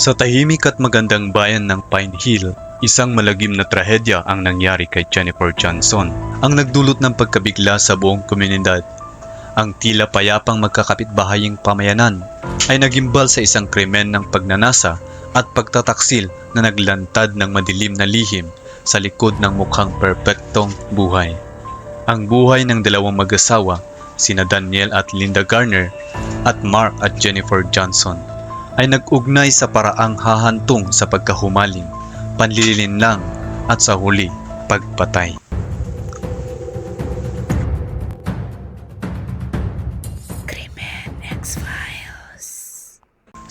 Sa tahimik at magandang bayan ng Pine Hill, isang malagim na trahedya ang nangyari kay Jennifer Johnson, ang nagdulot ng pagkabigla sa buong komunidad. Ang tila payapang magkakapitbahaying pamayanan ay nagimbal sa isang krimen ng pagnanasa at pagtataksil na naglantad ng madilim na lihim sa likod ng mukhang perpektong buhay. Ang buhay ng dalawang mag-asawa, sina Daniel at Linda Garner at Mark at Jennifer Johnson, ay nag-ugnay sa paraang hahantong sa pagkahumaling, panlilinlang at sa huli, pagpatay.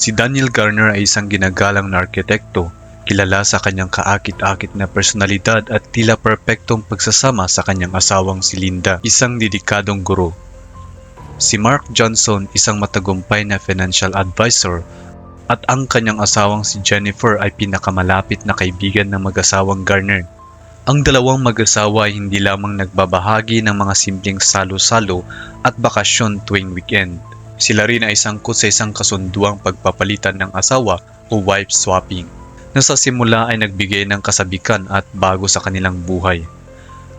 Si Daniel Garner ay isang ginagalang na arkitekto, kilala sa kanyang kaakit-akit na personalidad at tila perpektong pagsasama sa kanyang asawang si Linda, isang dedikadong guro. Si Mark Johnson, isang matagumpay na financial advisor at ang kanyang asawang si Jennifer ay pinakamalapit na kaibigan ng mag-asawang Garner. Ang dalawang mag-asawa ay hindi lamang nagbabahagi ng mga simpleng salo-salo at bakasyon tuwing weekend. Sila rin ay sangkot sa isang kasunduang pagpapalitan ng asawa o wife swapping na sa simula ay nagbigay ng kasabikan at bago sa kanilang buhay.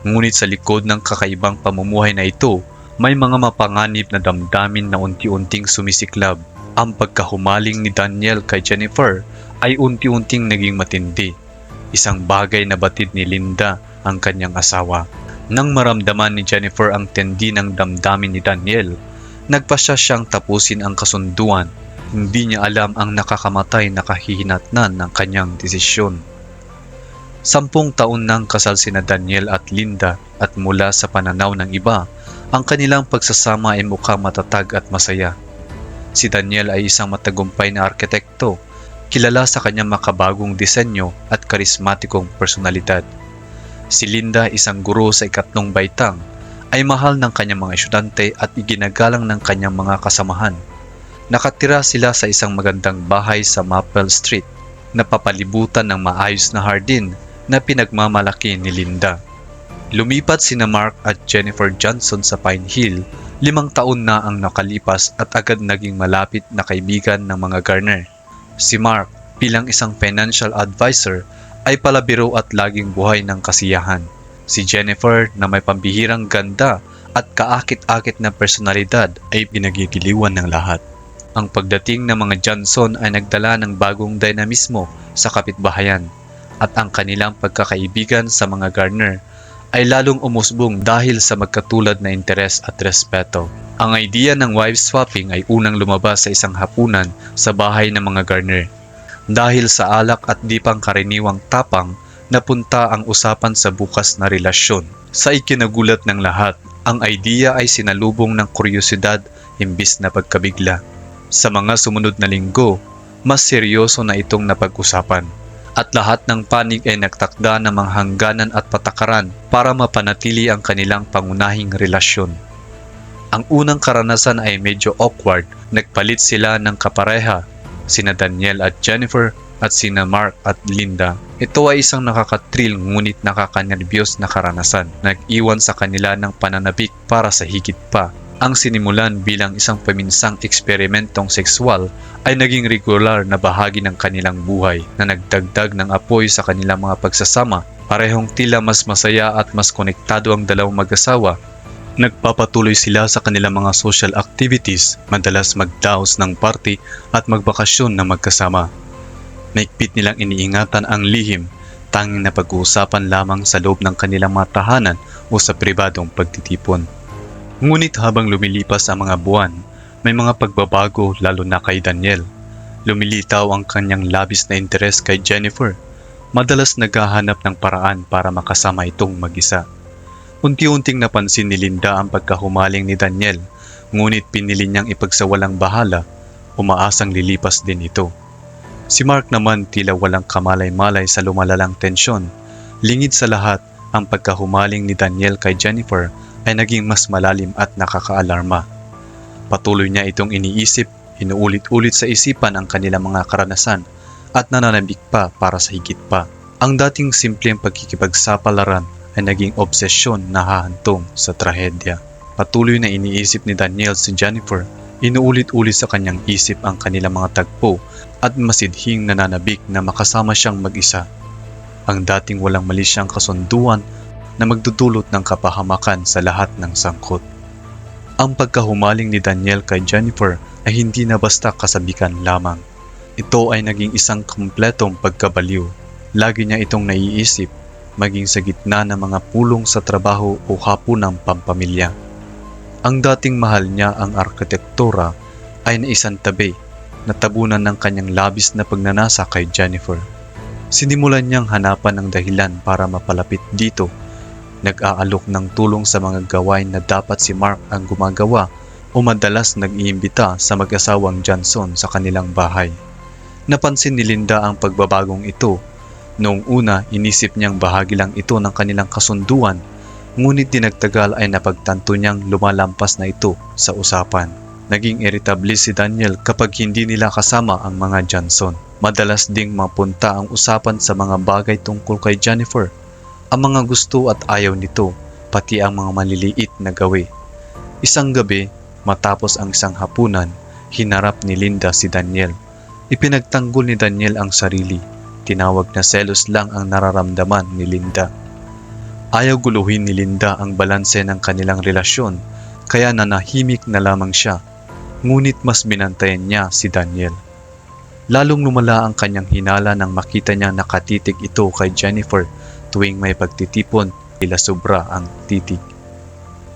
Ngunit sa likod ng kakaibang pamumuhay na ito, may mga mapanganib na damdamin na unti-unting sumisiklab. Ang pagkahumaling ni Daniel kay Jennifer ay unti-unting naging matindi. Isang bagay na batid ni Linda ang kanyang asawa. Nang maramdaman ni Jennifer ang tendi ng damdamin ni Daniel, nagpasya siyang tapusin ang kasunduan. Hindi niya alam ang nakakamatay na kahihinatnan ng kanyang desisyon. Sampung taon nang kasal sina Daniel at Linda at mula sa pananaw ng iba, ang kanilang pagsasama ay mukhang matatag at masaya. Si Daniel ay isang matagumpay na arkitekto, kilala sa kanyang makabagong disenyo at karismatikong personalidad. Si Linda, isang guro sa ikatlong baitang, ay mahal ng kanyang mga estudyante at iginagalang ng kanyang mga kasamahan. Nakatira sila sa isang magandang bahay sa Maple Street na papalibutan ng maayos na hardin na pinagmamalaki ni Linda. Lumipat sina Mark at Jennifer Johnson sa Pine Hill, limang taon na ang nakalipas at agad naging malapit na kaibigan ng mga Garner. Si Mark, bilang isang financial advisor, ay palabiro at laging buhay ng kasiyahan. Si Jennifer na may pambihirang ganda at kaakit-akit na personalidad ay pinagigiliwan ng lahat. Ang pagdating ng mga Johnson ay nagdala ng bagong dinamismo sa kapitbahayan at ang kanilang pagkakaibigan sa mga Garner ay lalong umusbong dahil sa magkatulad na interes at respeto. Ang idea ng wife swapping ay unang lumabas sa isang hapunan sa bahay ng mga Garner. Dahil sa alak at di pang karaniwang tapang, napunta ang usapan sa bukas na relasyon. Sa ikinagulat ng lahat, ang idea ay sinalubong ng kuryosidad imbis na pagkabigla. Sa mga sumunod na linggo, mas seryoso na itong napag-usapan at lahat ng panig ay nagtakda ng mga hangganan at patakaran para mapanatili ang kanilang pangunahing relasyon. Ang unang karanasan ay medyo awkward, nagpalit sila ng kapareha, sina Daniel at Jennifer at sina Mark at Linda. Ito ay isang nakakatril ngunit nakakanerbiyos na karanasan, nag-iwan sa kanila ng pananabik para sa higit pa ang sinimulan bilang isang paminsang eksperimentong sexual ay naging regular na bahagi ng kanilang buhay na nagdagdag ng apoy sa kanilang mga pagsasama. Parehong tila mas masaya at mas konektado ang dalawang mag-asawa. Nagpapatuloy sila sa kanilang mga social activities, madalas magdaos ng party at magbakasyon na magkasama. Maigpit nilang iniingatan ang lihim, tanging na pag-uusapan lamang sa loob ng kanilang mga tahanan o sa pribadong pagtitipon. Ngunit habang lumilipas ang mga buwan, may mga pagbabago lalo na kay Daniel. Lumilitaw ang kanyang labis na interes kay Jennifer. Madalas naghahanap ng paraan para makasama itong mag-isa. Unti-unting napansin ni Linda ang pagkahumaling ni Daniel, ngunit pinili niyang ipagsawalang bahala, umaasang lilipas din ito. Si Mark naman tila walang kamalay-malay sa lumalalang tensyon. Lingid sa lahat, ang pagkahumaling ni Daniel kay Jennifer ay naging mas malalim at nakakaalarma. Patuloy niya itong iniisip, inuulit-ulit sa isipan ang kanilang mga karanasan at nananabik pa para sa higit pa. Ang dating simpleng pagkikipagsapalaran ay naging obsesyon na hahantong sa trahedya. Patuloy na iniisip ni Daniel si Jennifer, inuulit-ulit sa kanyang isip ang kanilang mga tagpo at masidhing nananabik na makasama siyang mag-isa. Ang dating walang mali siyang kasunduan na magdudulot ng kapahamakan sa lahat ng sangkot. Ang pagkahumaling ni Daniel kay Jennifer ay hindi na basta kasabikan lamang. Ito ay naging isang kumpletong pagkabaliw. Lagi niya itong naiisip, maging sa gitna ng mga pulong sa trabaho o hapunang pampamilya. Ang dating mahal niya ang arkitektura ay naisantabi, natabunan ng kanyang labis na pagnanasa kay Jennifer. Sinimulan niyang hanapan ng dahilan para mapalapit dito. Nag-aalok ng tulong sa mga gawain na dapat si Mark ang gumagawa o madalas nag-iimbita sa mag-asawang Johnson sa kanilang bahay. Napansin ni Linda ang pagbabagong ito. Noong una, inisip niyang bahagi lang ito ng kanilang kasunduan, ngunit dinagtagal ay napagtanto niyang lumalampas na ito sa usapan. Naging irritable si Daniel kapag hindi nila kasama ang mga Johnson. Madalas ding mapunta ang usapan sa mga bagay tungkol kay Jennifer. Ang mga gusto at ayaw nito, pati ang mga maliliit na gawi. Isang gabi, matapos ang isang hapunan, hinarap ni Linda si Daniel. Ipinagtanggol ni Daniel ang sarili. Tinawag na selos lang ang nararamdaman ni Linda. Ayaw guluhin ni Linda ang balanse ng kanilang relasyon, kaya nanahimik na lamang siya. Ngunit mas binantayan niya si Daniel. Lalong lumala ang kanyang hinala nang makita niyang nakatitig ito kay Jennifer tuwing may pagtitipon, tila sobra ang titig.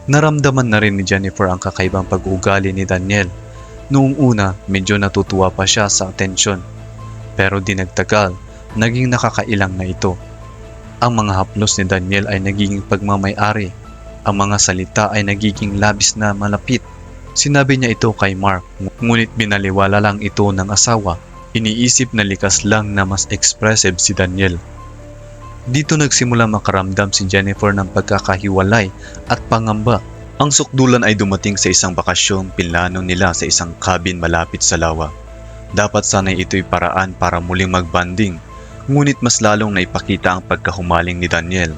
Naramdaman na rin ni Jennifer ang kakaibang pag-uugali ni Daniel. Noong una, medyo natutuwa pa siya sa atensyon. Pero di nagtagal, naging nakakailang na ito. Ang mga haplos ni Daniel ay nagiging pagmamayari. Ang mga salita ay nagiging labis na malapit. Sinabi niya ito kay Mark, ngunit binaliwala lang ito ng asawa. Iniisip na likas lang na mas expressive si Daniel. Dito nagsimula makaramdam si Jennifer ng pagkakahiwalay at pangamba. Ang sukdulan ay dumating sa isang bakasyong pinlano nila sa isang cabin malapit sa lawa. Dapat sanay ito'y paraan para muling magbanding, ngunit mas lalong naipakita ang pagkahumaling ni Daniel.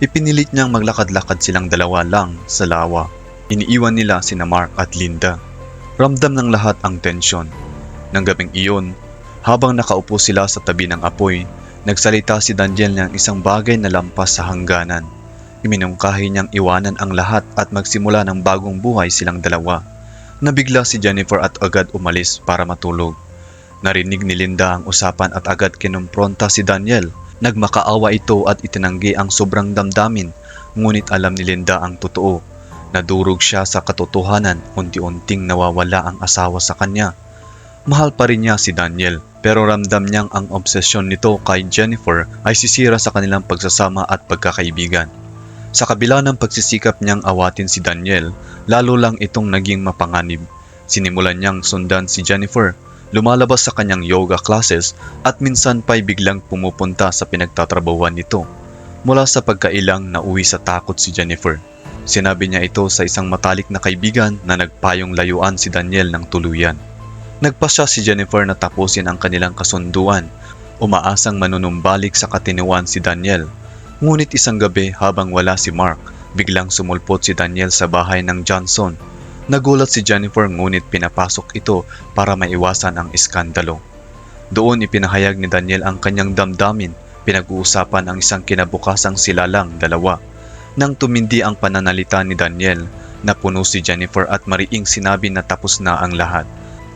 Ipinilit niyang maglakad-lakad silang dalawa lang sa lawa. Iniiwan nila sina Mark at Linda. Ramdam ng lahat ang tensyon. Nang gabing iyon, habang nakaupo sila sa tabi ng apoy, nagsalita si Daniel ng isang bagay na lampas sa hangganan. Iminungkahi niyang iwanan ang lahat at magsimula ng bagong buhay silang dalawa. Nabigla si Jennifer at agad umalis para matulog. Narinig ni Linda ang usapan at agad kinumpronta si Daniel. Nagmakaawa ito at itinanggi ang sobrang damdamin, ngunit alam ni Linda ang totoo. Nadurog siya sa katotohanan, unti-unting nawawala ang asawa sa kanya. Mahal pa rin niya si Daniel, pero ramdam niyang ang obsesyon nito kay Jennifer ay sisira sa kanilang pagsasama at pagkakaibigan. Sa kabila ng pagsisikap niyang awatin si Daniel, lalo lang itong naging mapanganib. Sinimulan niyang sundan si Jennifer, lumalabas sa kanyang yoga classes at minsan pa'y biglang pumupunta sa pinagtatrabawan nito. Mula sa pagkailang nauwi sa takot si Jennifer. Sinabi niya ito sa isang matalik na kaibigan na nagpayong layuan si Daniel ng tuluyan. Nagpasya si Jennifer na tapusin ang kanilang kasunduan. Umaasang manunumbalik sa katiniwan si Daniel. Ngunit isang gabi habang wala si Mark, biglang sumulpot si Daniel sa bahay ng Johnson. Nagulat si Jennifer ngunit pinapasok ito para maiwasan ang iskandalo. Doon ipinahayag ni Daniel ang kanyang damdamin, pinag-uusapan ang isang kinabukasang sila lang dalawa. Nang tumindi ang pananalita ni Daniel, napuno si Jennifer at mariing sinabi na tapos na ang lahat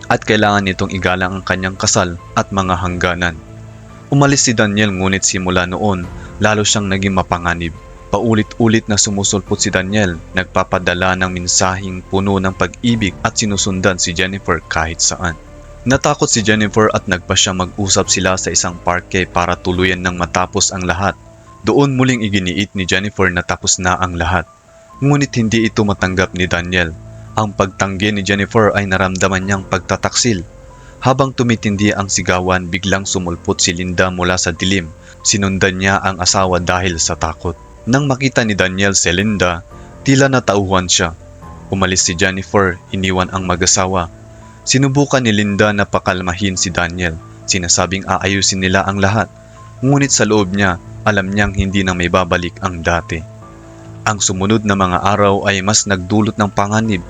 at kailangan nitong igalang ang kanyang kasal at mga hangganan. Umalis si Daniel ngunit simula noon, lalo siyang naging mapanganib. Paulit-ulit na sumusulpot si Daniel, nagpapadala ng minsahing puno ng pag-ibig at sinusundan si Jennifer kahit saan. Natakot si Jennifer at nagpa siya mag-usap sila sa isang parke para tuluyan ng matapos ang lahat. Doon muling iginiit ni Jennifer na tapos na ang lahat. Ngunit hindi ito matanggap ni Daniel ang pagtanggi ni Jennifer ay naramdaman niyang pagtataksil. Habang tumitindi ang sigawan, biglang sumulpot si Linda mula sa dilim. Sinundan niya ang asawa dahil sa takot. Nang makita ni Daniel si Linda, tila natauhan siya. Umalis si Jennifer, iniwan ang mag-asawa. Sinubukan ni Linda na pakalmahin si Daniel. Sinasabing aayusin nila ang lahat. Ngunit sa loob niya, alam niyang hindi na may babalik ang dati. Ang sumunod na mga araw ay mas nagdulot ng panganib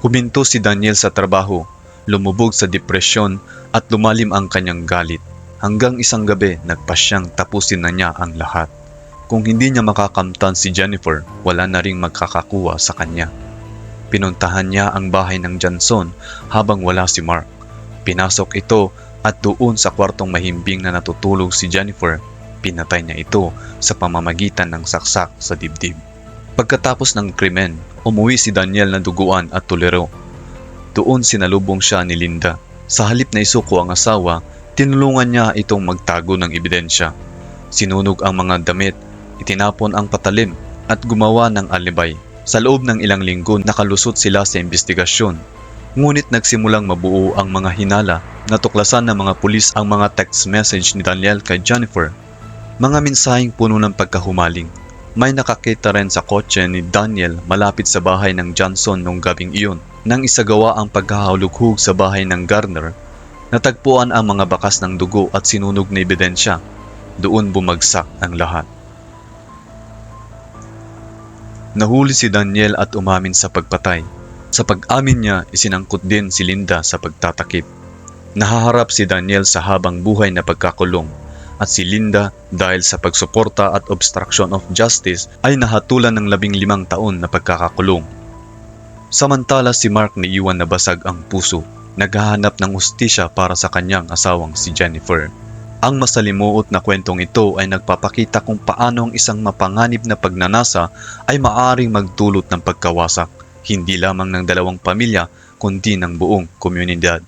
Huminto si Daniel sa trabaho. lumubog sa depresyon at lumalim ang kanyang galit. Hanggang isang gabi, nagpasyang tapusin na niya ang lahat. Kung hindi niya makakamtan si Jennifer, wala na ring magkakakuha sa kanya. Pinuntahan niya ang bahay ng Johnson habang wala si Mark. Pinasok ito at doon sa kwartong mahimbing na natutulog si Jennifer, pinatay niya ito sa pamamagitan ng saksak sa dibdib. Pagkatapos ng krimen, umuwi si Daniel na duguan at tuliro. Doon sinalubong siya ni Linda. Sa halip na isuko ang asawa, tinulungan niya itong magtago ng ebidensya. Sinunog ang mga damit, itinapon ang patalim at gumawa ng alibay. Sa loob ng ilang linggo nakalusot sila sa investigasyon. Ngunit nagsimulang mabuo ang mga hinala na tuklasan ng mga pulis ang mga text message ni Daniel kay Jennifer. Mga mensaheng puno ng pagkahumaling. May nakakita rin sa kotse ni Daniel malapit sa bahay ng Johnson nung gabing iyon. Nang isagawa ang pagkahulughug sa bahay ng Garner, natagpuan ang mga bakas ng dugo at sinunog na ebidensya. Doon bumagsak ang lahat. Nahuli si Daniel at umamin sa pagpatay. Sa pag-amin niya, isinangkot din si Linda sa pagtatakip. Nahaharap si Daniel sa habang buhay na pagkakulong at si Linda dahil sa pagsuporta at obstruction of justice ay nahatulan ng labing limang taon na pagkakakulong. Samantala si Mark ni iwan na basag ang puso, naghahanap ng ustisya para sa kanyang asawang si Jennifer. Ang masalimuot na kwentong ito ay nagpapakita kung paano ang isang mapanganib na pagnanasa ay maaring magdulot ng pagkawasak, hindi lamang ng dalawang pamilya kundi ng buong komunidad.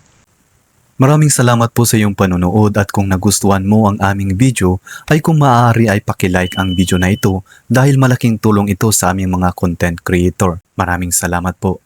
Maraming salamat po sa iyong panonood at kung nagustuhan mo ang aming video ay kung maaari ay pakilike ang video na ito dahil malaking tulong ito sa aming mga content creator. Maraming salamat po.